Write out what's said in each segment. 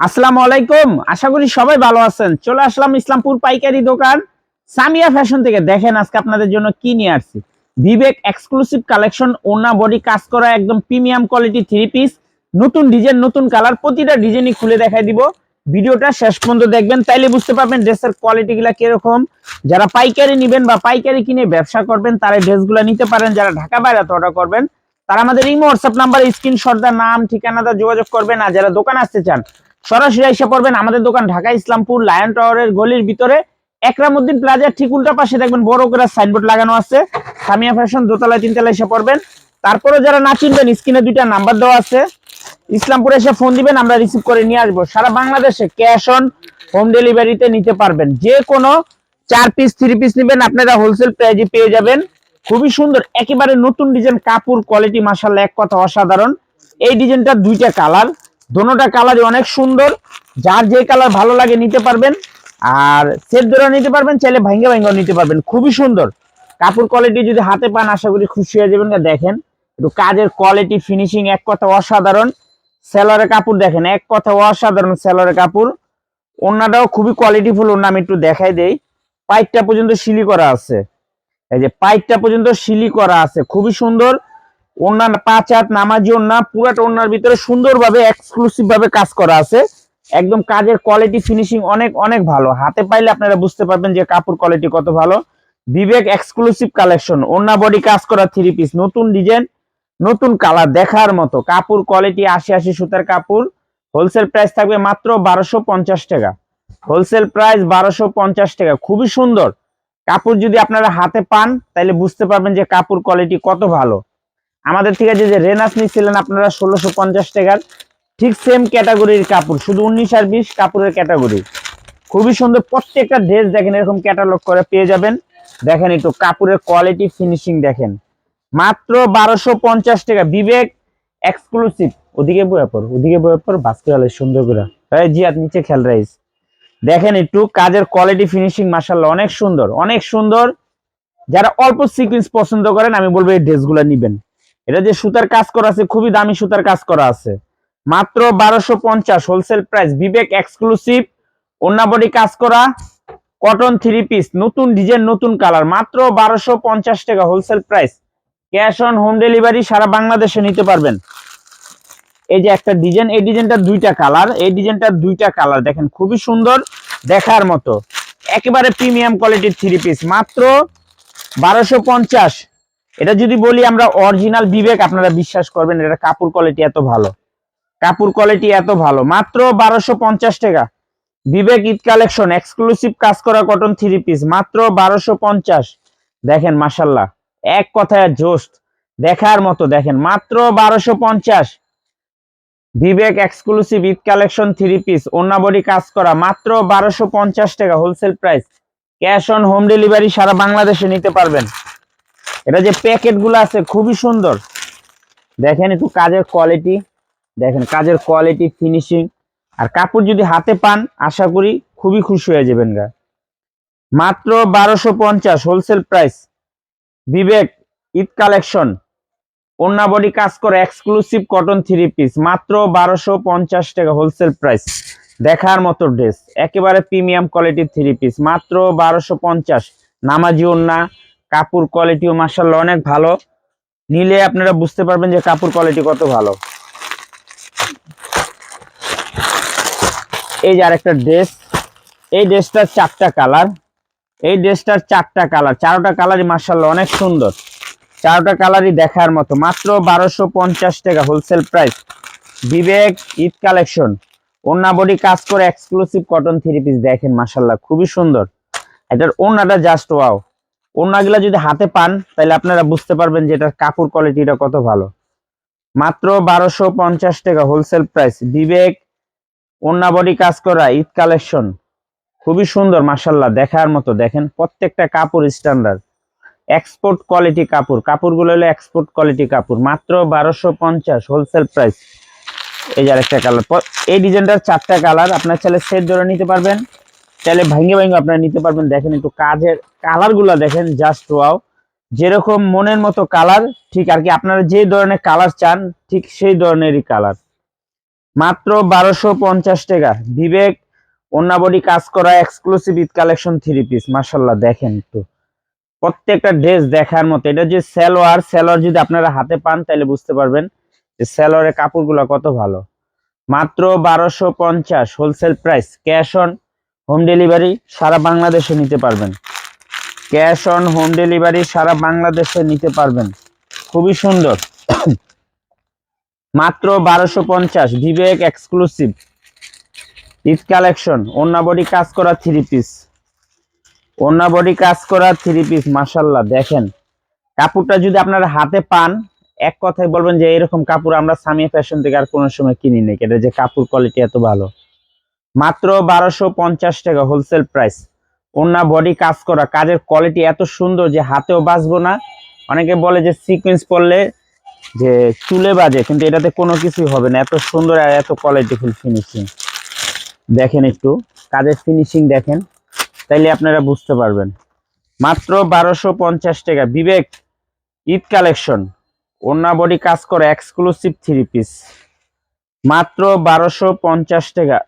আসসালামু আলাইকুম। আশা করি সবাই ভালো আছেন। চলে আসলাম ইসলামপুর পাইকারি দোকান। সামিয়া ফ্যাশন থেকে দেখেন আজকে আপনাদের জন্য কি নিয়ে আসছি। বিবেক এক্সক্লুসিভ কালেকশন ওনা বডি, কাজ করা একদম প্রিমিয়াম কোয়ালিটি থ্রি পিস। নতুন ডিজাইন, নতুন কালার, প্রতিটা ডিজাইনই খুলে দেখাই দিব। ভিডিওটা শেষ পর্যন্ত দেখবেন, তাইলে বুঝতে পারবেন ড্রেসের কোয়ালিটি গুলা কীরকম। যারা পাইকারি নেবেন বা পাইকারি কিনে ব্যবসা করবেন, তারা ড্রেসগুলো নিতে পারেন। যারা ঢাকা বাইরে অর্ডার করবেন, তারা আমাদের এই হোয়াটসঅ্যাপ নাম্বার স্ক্রিনশট দা নাম ঠিকানাটা যোগাযোগ করবেন। আর যারা দোকান আসতে চান সরাসরি এসে পড়বেন আমাদের দোকান ঢাকা ইসলামপুর লায়ন টাওয়ারের গলির ভিতরে। একরামুদ্দিন প্লাজার ঠিক উল্টা পাশে দেখবেন বড় করে সাইনবোর্ড লাগানো আছে। সামিয়া ফ্যাশন দোতলায়, তিনতলায় এসে পড়বেন। তারপরে যারা না চিনবেন, স্ক্রিনে দুইটা নাম্বার দেওয়া আছে। ইসলামপুরে এসে ফোন দিবেন, আমরা রিসিভ করে নিয়ে আসব। সারা বাংলাদেশে ক্যাশ অন হোম ডেলিভারিতে নিতে পারবেন। যে কোনো চার পিস থ্রি পিস নেবেন, আপনারা হোলসেল প্রাইজে পেয়ে যাবেন। খুবই সুন্দর, একেবারে নতুন ডিজাইন কাপড় কোয়ালিটি মাসাল্লাহ এক কথা অসাধারণ। এই ডিজাইনটা দুইটা কালার দোনোটা কালারই অনেক সুন্দর। যার যে কালার ভালো লাগে নিতে পারবেন, আর সেট ধরে নিতে পারবেন, চাইলে ভাঙ্গে ভাঙ্গেও নিতে পারবেন। খুবই সুন্দর। কাপড় কোয়ালিটি যদি হাতে পান, আশা করি খুশি হয়ে যাবেন। দেখেন, একটু কাজের কোয়ালিটি ফিনিশিং এক কথা অসাধারণ। সেলরের কাপড় দেখেন, এক কথা অসাধারণ সেলরের কাপড়। ওনাটাও খুবই কোয়ালিটিফুল ওনা আমি একটু দেখাই দেই। পাইপটা পর্যন্ত সিলি করা আছে। এই যে পাইপটা পর্যন্ত সিলি করা আছে, খুবই সুন্দর। ওনার পাঁচ হাত নামাজি ওনা পুরাটা ওনার ভিতরে সুন্দরভাবে এক্সক্লুসিভ ভাবে কাজ করা আছে। একদম কাজের কোয়ালিটি ফিনিশিং অনেক অনেক ভালো। হাতে পাইলে আপনারা বুঝতে পারবেন যে কাপড় কোয়ালিটি কত ভালো। বিবেক এক্সক্লুসিভ কালেকশন ওনা বডি কাজ করা থ্রি পিস নতুন ডিজাইন নতুন কালার দেখার মতো। কাপড় কোয়ালিটি আশি আশি সুতার কাপড়। হোলসেল প্রাইস থাকবে মাত্র বারোশো পঞ্চাশ টাকা। হোলসেল প্রাইস বারোশো পঞ্চাশ টাকা। খুবই সুন্দর। কাপড় যদি আপনারা হাতে পান তাহলে বুঝতে পারবেন যে কাপড় কোয়ালিটি কত ভালো। আমাদের থেকে যে যে রেনাস নিচ্ছিলেন আপনারা ষোলোশো পঞ্চাশ টাকার, ঠিক সেম ক্যাটাগরির কাপড়, শুধু উনিশ আর বিশ কাপড়ের ক্যাটাগরি খুবই সুন্দর, প্রত্যেকটা ড্রেস দেখেন এরকম ক্যাটালগ করে পেয়ে যাবেন। দেখেন একটু কাপড়ের কোয়ালিটি ফিনিশিং দেখেন। মাত্র বারোশো পঞ্চাশ টাকা, বিবেক এক্সক্লুসিভ ওদিকে বয়ে পর ওদিকে বয়ে পর বাস্কে আলে সুন্দর করে। এই জিয়াত নিচে খেল রাইস দেখেন একটু কাজের কোয়ালিটি ফিনিশিং মাসাল্লাহ অনেক সুন্দর অনেক সুন্দর। যারা অল্প সিকুয়েন্স পছন্দ করেন, আমি বলব এই ড্রেসগুলো নিবেন। এটা যে সুতার কাজ করা আছে, খুবই দামি সুতার কাজ করা আছে। মাত্র বারোশো পঞ্চাশ wholesale price Bibek exclusive body কাজ করা কটন থ্রি পিস নতুন ডিজাইন নতুন কালার মাত্র বারোশো পঞ্চাশ টাকা wholesale price cash on home delivery সারা বাংলাদেশে নিতে পারবেন। এই যে একটা ডিজাইন এই ডিজাইনটা দুইটা কালার এই ডিজাইনটা দুইটা কালার দেখেন খুবই সুন্দর, দেখার মতো। একেবারে প্রিমিয়াম কোয়ালিটির থ্রি পিস মাত্র বারোশো পঞ্চাশ। এটা যদি বলি আমরা অরিজিনাল বিবেক, আপনারা বিশ্বাস করবেন, এটা কাপড় কোয়ালিটি এত ভালো। কাপড় কোয়ালিটি এত ভালো। মাত্র বারোশো পঞ্চাশ টাকা। বিবেক ঈদ কালেকশন এক্সক্লুসিভ কাজ করা কটন থ্রি পিস মাত্র বারোশো পঞ্চাশ। দেখেন মাসাল্লাহ এক কথায় জোস্ট দেখার মতো, দেখেন, মাত্র বারোশো পঞ্চাশ। Bibek exclusive Eid collection three piece body কাজ করা, মাত্র বারোশো পঞ্চাশ টাকা wholesale price cash on home delivery সারা বাংলাদেশে নিতে পারবেন। এটা যে প্যাকেটগুলো আছে, খুবই সুন্দর। দেখেন একটু কাজের কোয়ালিটি দেখেন কাজের কোয়ালিটি ফিনিশিং আর কাপড় যদি হাতে পান, আশা করি খুবই খুশি হয়ে যাবেন গা। মাত্র বারোশো পঞ্চাশ wholesale price Bibek, Eid collection ওন্না বডি কাজ করে এক্সক্লুসিভ কটন থ্রি পিস মাত্র বারোশো পঞ্চাশ টাকা হোলসেল প্রাইস দেখার মতো ড্রেস একেবারে প্রিমিয়াম কোয়ালিটির থ্রি পিস মাত্র বারোশো পঞ্চাশ। নামাজি ওন্না কাপড় কোয়ালিটিও মার্শাল্লাহ অনেক ভালো। নিলে আপনারা বুঝতে পারবেন যে কাপড় কোয়ালিটি কত ভালো। এই যে আরেকটা ড্রেস এই ড্রেসটার চারটা কালার এই ড্রেসটার চারটা কালার চারোটা কালারই মার্শাল্লাহ অনেক সুন্দর। চারোটা কালারই দেখার মতো, মাত্র বারোশো পঞ্চাশ টাকা wholesale price Bibek Eid collection ওন্না বডি কাজ করে এক্সক্লুসিভ কটন থ্রি পিস দেখেন মার্শাল্লাহ খুবই সুন্দর। এটার ওন্নাটা জাস্ট ওয়াও ওন্নাগুলা যদি হাতে পান, তাহলে আপনারা বুঝতে পারবেন যে এটার কাপড় কোয়ালিটিটা কত ভালো। মাত্র বারোশো পঞ্চাশ টাকা হোলসেল প্রাইস বিবেক ওন্না বডি কাজ করা, ঈদ কালেকশন খুবই সুন্দর মাসাল্লাহ দেখার মতো। দেখেন, প্রত্যেকটা কাপড় স্ট্যান্ডার্ড এক্সপোর্ট কোয়ালিটি কাপড়, কাপড়গুলো হলো এক্সপোর্ট কোয়ালিটি কাপড়। মাত্র বারোশো পঞ্চাশ হোলসেল প্রাইস এই যে আরেকটা কালার এই ডিজাইনটার চারটা কালার আপনার ছেলে সেট ধরে নিতে পারবেন। চাইলে ভাঙ্গে ভাঙ্গে আপনারা নিতে পারবেন। দেখেন একটু কাজের কালারগুলা দেখেন জাস্ট ওয়াও যেরকম মনের মতো কালার ঠিক আর কি, আপনারা যে ধরনের কালার চান, ঠিক সেই ধরনেরই কালার মাত্র বারোশো পঞ্চাশ টাকা। বিবেক, অন্যাবডি কাজ করা exclusive Eid collection three piece মার্শাল্লাহ দেখেন একটু। প্রত্যেকটা ড্রেস দেখার মতো। এটা যে সেলোয়ার সেলোয়ার যদি আপনারা হাতে পান, তাহলে বুঝতে পারবেন যে সেলোয়ারের কাপড়গুলো কত ভালো। মাত্র বারোশো পঞ্চাশ wholesale price cash on home delivery সারা বাংলাদেশে নিতে পারবেন। ক্যাশ অন হোম ডেলিভারি সারা বাংলাদেশে নিতে পারবেন। খুবই সুন্দর। মাত্র বারোশো পঞ্চাশ Bibek exclusive Eid collection body কাজ করা থ্রি পিস বডি কাজ করা থ্রি পিস মাসাল্লাহ দেখেন। কাপড়টা যদি আপনারা হাতে পান, এক কথায় বলবেন যে এরকম কাপড় আমরা সামিয়া ফ্যাশন থেকে আর কোনো সময় কিনি নাই এটা যে কাপড় কোয়ালিটি এত ভালো। মাত্র বারোশো পঞ্চাশ টাকা হোলসেল প্রাইস ওন্না বডি কাজ করা, কাজের কোয়ালিটি এত সুন্দর যে হাতেও বাঁচবো না। অনেকে বলে যে সিকোয়েন্স পরলে যে চুলে বাজে, কিন্তু এটাতে কোনো কিছুই হবে না। এত সুন্দর আর এত কোয়ালিটিফুল ফিনিশিং দেখেন একটু, কাজের ফিনিশিং দেখেন, তাইলে আপনারা বুঝতে পারবেন। মাত্র বারোশো পঞ্চাশ টাকা, বিবেক, ঈদ কালেকশন ওন্না বডি কাজ করে এক্সক্লুসিভ থ্রি পিস মাত্র বারোশো পঞ্চাশ টাকা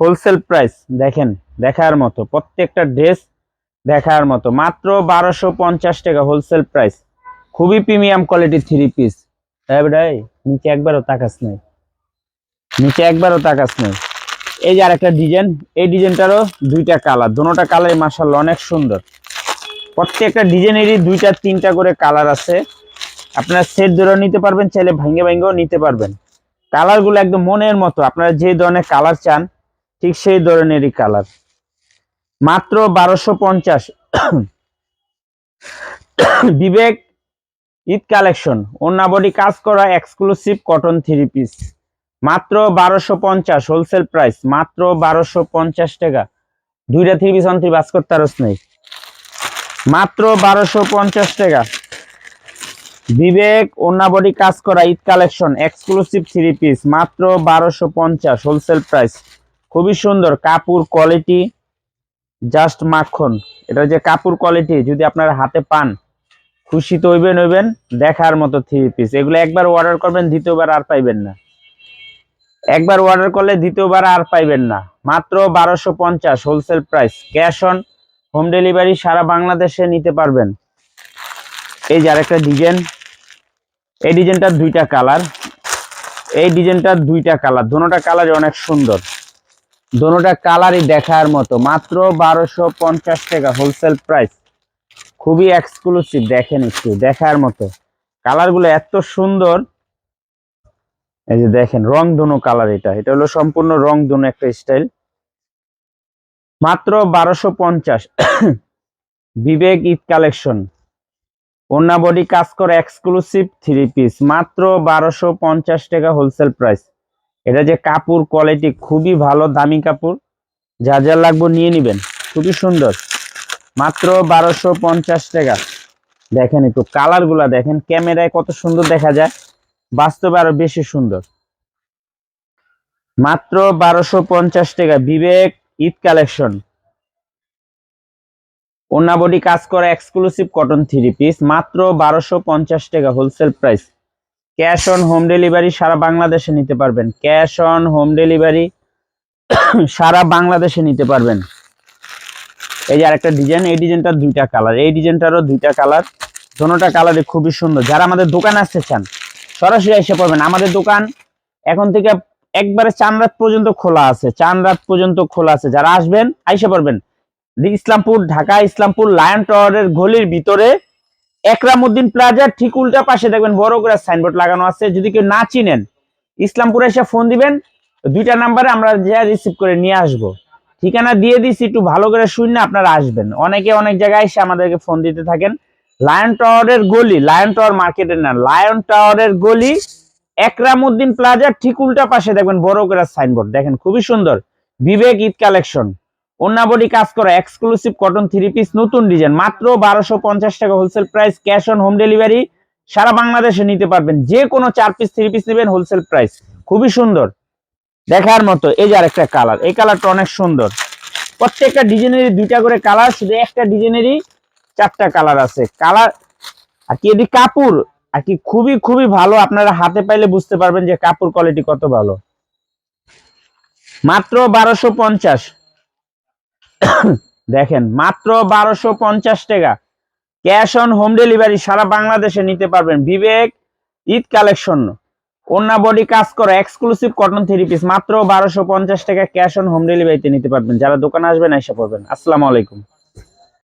হোলসেল প্রাইস, দেখেন, দেখার মতো, প্রত্যেকটা ড্রেস দেখার মতো, মাত্র বারোশো পঞ্চাশ টাকা হোলসেল প্রাইস, খুবই প্রিমিয়াম কোয়ালিটি থ্রি পিস ভাই, নিচে একবারও তাকাস নাই। নিচে একবারও তাকাস নাই। এই যে আরেকটা ডিজাইন, এই ডিজাইনটারও দুইটা কালার দুটোটা কালারই মাসাল্লাহ অনেক সুন্দর। প্রত্যেকটা ডিজাইনেরই দুইটা, তিনটা করে কালার আছে। আপনারা সেট ধরেও নিতে পারবেন, চাইলে ভাঙ্গে ভাঙ্গেও নিতে পারবেন। কালারগুলো একদম মনের মতো, আপনারা যে ধরনের কালার চান ঠিক সেই ধরনেরই কালার মাত্র বারোশো পঞ্চাশ। বিবেক ঈদ কালেকশন অন্যাবডি কাজ করা এক্সক্লুসিভ কটন থ্রি পিস মাত্র বারোশো পঞ্চাশ হোলসেল প্রাইস মাত্র বারোশো পঞ্চাশ টাকা। দুইটা থ্রি পিস অন্ত্রি বাস করতে নেই। মাত্র বারোশো পঞ্চাশ টাকা। বিবেক অন্যাবডি কাজ করা Eid collection exclusive three piece মাত্র বারোশো পঞ্চাশ হোলসেল প্রাইস খুবই সুন্দর, কাপড় কোয়ালিটি জাস্ট মাখন। এটা যে কাপড় কোয়ালিটি যদি আপনারা হাতে পান, খুশি তো হইবেন হইবেন, দেখার মতো থ্রি পিস এগুলো একবার অর্ডার করবেন, দ্বিতীয়বার আর পাইবেন না। একবার অর্ডার করলে দ্বিতীয়বার আর পাইবেন না। মাত্র বারোশো পঞ্চাশ wholesale price cash on home delivery সারা বাংলাদেশে নিতে পারবেন। এই যে আরেকটা ডিজাইন এই ডিজাইনটার দুইটা কালার এই ডিজাইনটার দুইটা কালার দোনোটা কালারই অনেক সুন্দর। দোনোটা কালারই দেখার মতো। মাত্র বারোশো পঞ্চাশ টাকা হোলসেল প্রাইস খুবই এক্সক্লুসিভ দেখেন একটু, দেখার মতো। কালারগুলো এত সুন্দর। এই যে দেখেন রং ধনু কালার এটা। এটা হলো সম্পূর্ণ রং ধনু একটা স্টাইল মাত্র বারোশো পঞ্চাশ। বিবেক ঈদ কালেকশন ওন্না বডি কাজ করে এক্সক্লুসিভ থ্রি পিস মাত্র বারোশো পঞ্চাশ টাকা হোলসেল প্রাইস এটা যে কাপড় কোয়ালিটি খুবই ভালো, দামি কাপড়, যা যা লাগবে নিয়ে নিবেন, খুবই সুন্দর। মাত্র বারোশো পঞ্চাশ টাকা। দেখেন একটু কালারগুলা দেখেন ক্যামেরায় কত সুন্দর দেখা যায়, বাস্তবে আরও বেশি সুন্দর। মাত্র বারোশো পঞ্চাশ টাকা, বিবেক ঈদ কালেকশন বডি কাজ করা এক্সক্লুসিভ কটন থ্রি পিস মাত্র বারোশো পঞ্চাশ টাকা wholesale price cash on home delivery সারা বাংলাদেশে নিতে পারবেন। ক্যাশ অন হোম ডেলিভারি সারা বাংলাদেশে নিতে পারবেন। এই যে আরেকটা ডিজাইন এই ডিজাইনটার দুইটা কালার এই ডিজাইনটারও দুইটা কালার দোনোটা কালারই খুবই সুন্দর। যারা আমাদের দোকানে আসতে চান, সরাসরি এসে পড়বেন। আমাদের দোকান এখন থেকে একবারে চান রাত পর্যন্ত খোলা আছে। চান রাত পর্যন্ত খোলা আছে। যারা আসবেন, আইসে পারবেন ইসলামপুর, ঢাকা, ইসলামপুর, লায়ন টাওয়ারের গলির ভিতরে একরামুদ্দিন প্লাজার ঠিক উল্টা পাশে দেখবেন বড় করে সাইনবোর্ড লাগানো আছে। যদি কেউ না চিনেন, ইসলামপুরে এসে ফোন দিবেন, দুইটা নাম্বারে আমরা যা রিসিভ করে নিয়ে আসব। ঠিকানা দিয়ে দিছি, একটু ভালো করে শুনে আপনারা আসবেন। অনেকে অনেক জায়গায় এসে আমাদেরকে ফোন দিতে থাকেন। লায়ন টাওয়ারের গলি লায়ন টাওয়ার মার্কেটের না লায়ন টাওয়ারের গলি, একরামুদ্দিন প্লাজার ঠিক উল্টা পাশে দেখবেন বড় করে সাইনবোর্ড দেখেন, খুবই সুন্দর। বিবেক ঈদ কালেকশন অন্যাবডি কাজ করা এক্সক্লুসিভ কটন থ্রি পিস নতুন ডিজাইন মাত্র বারোশো পঞ্চাশ টাকা wholesale price cash on home delivery সারা বাংলাদেশে নিতে পারবেন যে কোনো চার পিস থ্রি পিস নেবেন হোলসেল প্রাইস খুবই সুন্দর। দেখার মতো, এই যে আরেকটা কালার এই কালারটা অনেক সুন্দর। প্রত্যেকটা ডিজাইনেরই দুইটা করে কালার শুধু একটা ডিজাইনেরই চারটা কালার আছে। কালার আর কি এটি কাপড়, আর কি খুবই খুবই ভালো, আপনারা হাতে পাইলে বুঝতে পারবেন যে কাপড় কোয়ালিটি কত ভালো। মাত্র বারোশো পঞ্চাশ। দেখেন, মাত্র বারোশো পঞ্চাশ টাকা। ক্যাশ অন হোম ডেলিভারি সারা বাংলাদেশে নিতে পারবেন। বিবেক ঈদ কালেকশন। অন্যা বডি কাজ করা এক্সক্লুসিভ কটন থ্রি পিস মাত্র বারোশো পঞ্চাশ টাকা ক্যাশ অন হোম ডেলিভারিতে নিতে পারবেন। যারা দোকানে আসবেন এসে পড়বেন। আসসালামু আলাইকুম।